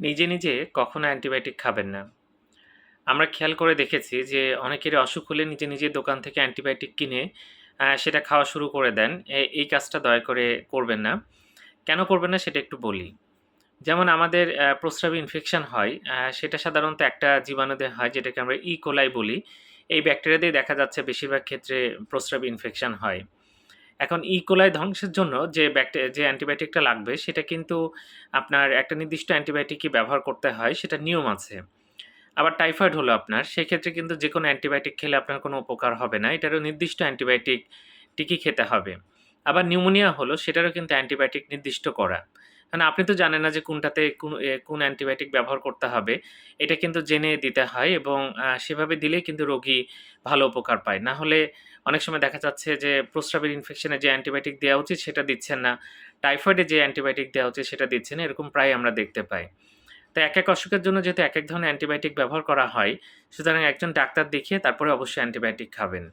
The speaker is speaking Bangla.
নিজে, নিজে কখনো অ্যান্টিবায়োটিক খাবেন না। আমরা খেয়াল করে দেখেছি যে অনেকেরই অসুখ হলে নিজে, নিজে দোকান থেকে অ্যান্টিবায়োটিক কিনে সেটা খাওয়া শুরু করে দেন। এই কাজটা দয়া করে করবেন না। কেন করবেন না সেটা একটু বলি। যেমন আমাদের প্রস্রাবে ইনফেকশন হয়, সেটা সাধারণত একটা জীবাণু দিয়ে হয় যেটাকে আমরা ই. কোলাই বলি। এই ব্যাকটেরিয়া দিয়ে দেখা যাচ্ছে বেশিরভাগ ক্ষেত্রে প্রস্রাবে ইনফেকশন হয়। এখন ইকোলাই কোলাই ধ্বংসের জন্য যে ব্যাকটেরিয়া যে অ্যান্টিবায়োটিকটা লাগবে সেটা কিন্তু আপনার একটা নির্দিষ্ট অ্যান্টিবায়োটিকই ব্যবহার করতে হয়, সেটা নিয়ম আছে। আবার টাইফয়েড হলো আপনার, সেক্ষেত্রে কিন্তু যে কোনো অ্যান্টিবায়োটিক খেলে আপনার কোনো উপকার হবে না। এটারও নির্দিষ্ট অ্যান্টিবায়োটিক টিকই খেতে হবে। আবার নিউমোনিয়া হলো সেটারও কিন্তু অ্যান্টিবায়োটিক নির্দিষ্ট করা। মানে আপনি তো জানেন না যে কোনটাতে কোন কোন অ্যান্টিবায়োটিক ব্যবহার করতে হবে। এটা কিন্তু জেনে দিতে হয় এবং সেভাবে দিলেই কিন্তু রোগী ভালো উপকার পায়। না হলে অনেক সময় দেখা যাচ্ছে যে প্রস্রাবের ইনফেকশনে যে অ্যান্টিবায়োটিক দেওয়া উচিত সেটা দিচ্ছেন না। টাইফয়েডে যে অ্যান্টিবায়োটিক দেওয়া উচিত সেটা দিচ্ছেন না। এরকম প্রায় আমরা দেখতে পাই। তো এক এক অসুখের জন্য যেহেতু এক এক ধরনের অ্যান্টিবায়োটিক ব্যবহার করা হয়, সুতরাং একজন ডাক্তার দেখিয়ে তারপরে অবশ্যই অ্যান্টিবায়োটিক খাবেন।